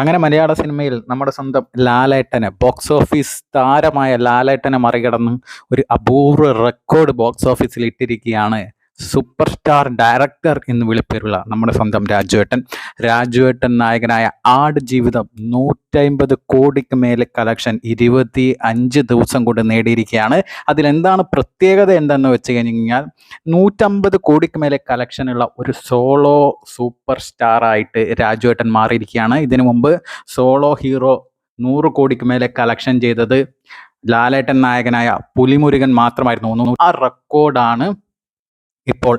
അങ്ങനെ മലയാള സിനിമയിൽ നമ്മുടെ സ്വന്തം ലാലേട്ടനെ ബോക്സ് ഓഫീസ് താരമായ ലാലേട്ടനെ മറികടന്ന് ഒരു അപൂർവ റെക്കോർഡ് ബോക്സ് ഓഫീസിൽ ഇട്ടിരിക്കുകയാണ് സൂപ്പർ സ്റ്റാർ ഡയറക്ടർ എന്ന് വിളിപ്പേരുള്ള നമ്മുടെ സ്വന്തം രാജുവേട്ടൻ. രാജുവേട്ടൻ നായകനായ ആട് ജീവിതം നൂറ്റമ്പത് കോടിക്ക് മേലെ കളക്ഷൻ ഇരുപത്തി അഞ്ച് ദിവസം കൊണ്ട് നേടിയിരിക്കുകയാണ്. അതിലെന്താണ് പ്രത്യേകത എന്തെന്ന് വെച്ച് കഴിഞ്ഞാൽ നൂറ്റമ്പത് കോടിക്ക് മേലെ കളക്ഷനുള്ള ഒരു സോളോ സൂപ്പർ സ്റ്റാർ ആയിട്ട് രാജുവേട്ടൻ മാറിയിരിക്കുകയാണ്. ഇതിനു മുമ്പ് സോളോ ഹീറോ നൂറ് കോടിക്ക് മേലെ കളക്ഷൻ ചെയ്തത് ലാലേട്ടൻ നായകനായ പുലിമുരുകൻ മാത്രമായിരുന്നു. ആ റെക്കോർഡാണ് ഇപ്പോൾ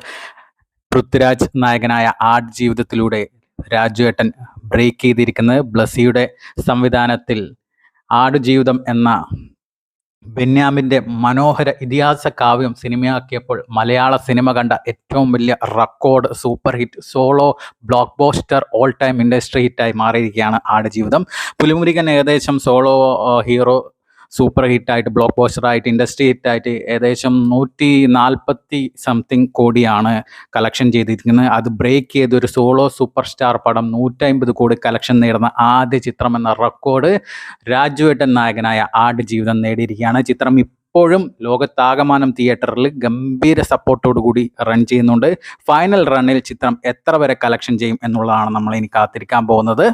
പൃഥ്വിരാജ് നായകനായ ആട് ജീവിതത്തിലൂടെ രാജുവേട്ടൻ ബ്രേക്ക് ചെയ്തിരിക്കുന്നത്. ബ്ലസ്സിയുടെ സംവിധാനത്തിൽ ആടുജീവിതം എന്ന ബെന്യാമിന്റെ മനോഹര ഇതിഹാസ കാവ്യം സിനിമയാക്കിയപ്പോൾ മലയാള സിനിമ കണ്ട ഏറ്റവും വലിയ record super hit solo blockbuster all time industry ഹിറ്റായി മാറിയിരിക്കുകയാണ് ആടുജീവിതം പുലിമുരുകൻ ഏകദേശം സോളോ ഹീറോ സൂപ്പർ ഹിറ്റായിട്ട് ബ്ലോക്ക് ബോസ്റ്ററായിട്ട് ഇൻഡസ്ട്രി ഹിറ്റായിട്ട് ഏകദേശം നൂറ്റി നാൽപ്പത്തി സംതിങ് കോടിയാണ് കളക്ഷൻ ചെയ്തിരിക്കുന്നത്. അത് ബ്രേക്ക് ചെയ്ത് ഒരു സോളോ സൂപ്പർ സ്റ്റാർ പടം നൂറ്റമ്പത് കോടി കളക്ഷൻ നേടുന്ന ആദ്യ ചിത്രം എന്ന റെക്കോർഡ് രാജുവേട്ടൻ നായകനായ ആട് ജീവിതം നേടിയിരിക്കുകയാണ്. ചിത്രം ഇപ്പോഴും ലോകത്താകമാനം തിയേറ്ററിൽ ഗംഭീര കൂടി റൺ ചെയ്യുന്നുണ്ട്. ഫൈനൽ റണ്ണിൽ ചിത്രം എത്ര വരെ കളക്ഷൻ ചെയ്യും എന്നുള്ളതാണ് നമ്മൾ ഇനി കാത്തിരിക്കാൻ പോകുന്നത്.